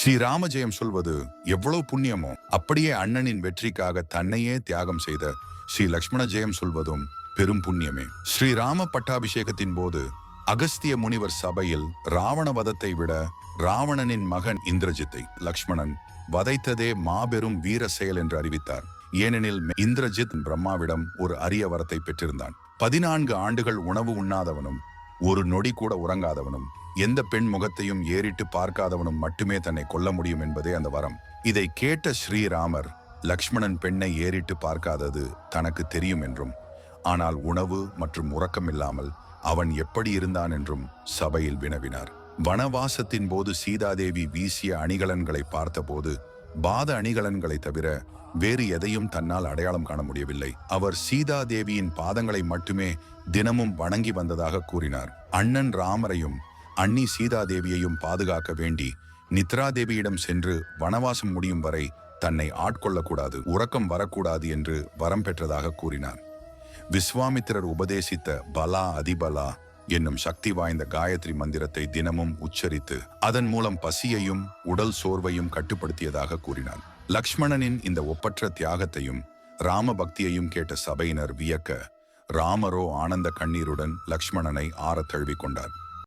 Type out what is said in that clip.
ஸ்ரீராம ஜெயம் சொல்வது எவ்வளவு புண்ணியமோ அப்படியே அண்ணனின் வெற்றிக்காக தன்னையே தியாகம் செய்த ஸ்ரீ லக்ஷ்மண ஜெயம் சொல்வதும் பெரும் புண்ணியமே. ஸ்ரீராம பட்டாபிஷேகத்தின் போது அகஸ்திய முனிவர் சபையில் ராவண வதத்தை விட ராவணனின் மகன் இந்திரஜித்தை லக்ஷ்மணன் வதைத்ததே மாபெரும் வீர செயல் என்று அறிவித்தார். ஏனெனில் இந்திரஜித் பிரம்மாவிடம் ஒரு அரிய வரத்தை பெற்றிருந்தான். பதினான்கு ஆண்டுகள் உணவு உண்ணாதவனும் ஒரு நொடி கூட உறங்காதவனும் எந்த பெண் முகத்தையும் ஏறிட்டு பார்க்காதவனும் மட்டுமே தன்னை கொல்ல முடியும் என்பதே அந்த வரம். இதை கேட்ட ஸ்ரீராமர் லக்ஷ்மணன் பெண்ணை ஏறிட்டு பார்க்காதது தனக்கு தெரியும் என்றும் ஆனால் உணவு மற்றும் உறக்கம் இல்லாமல் அவன் எப்படி இருந்தான் என்றும் சபையில் வினவினார். வனவாசத்தின் போது சீதாதேவி வீசிய அணிகலன்களை பார்த்தபோது பாத அணிகலன்களை தவிர வேறு எதையும் தன்னால் அடையாளம் காண முடியவில்லை. அவர் சீதா தேவியின் பாதங்களை மட்டுமே தினமும் வணங்கி வந்ததாக கூறினார். அண்ணன் ராமரையும் அண்ணி சீதாதேவியையும் பாதுகாக்க வேண்டி நித்ரா தேவியிடம் சென்று வனவாசம் முடியும் வரை தன்னை ஆட்கொள்ளக்கூடாது உறக்கம் வரக்கூடாது என்று வரம் பெற்றதாக கூறினார். விஸ்வாமித்திரர் உபதேசித்த பலா அதிபலா என்னும் சக்தி வாய்ந்த காயத்ரி மந்திரத்தை தினமும் உச்சரித்து அதன் மூலம் பசியையும் உடல் சோர்வையும் கட்டுப்படுத்தியதாக கூறினார் லக்ஷ்மணனின் இந்த ஒப்பற்ற தியாகத்தையும் ராம பக்தியையும் கேட்ட சபையினர் வியக்க ராமரோ ஆனந்த கண்ணீருடன் லக்ஷ்மணனை ஆறத் தழுவிக் கொண்டார்.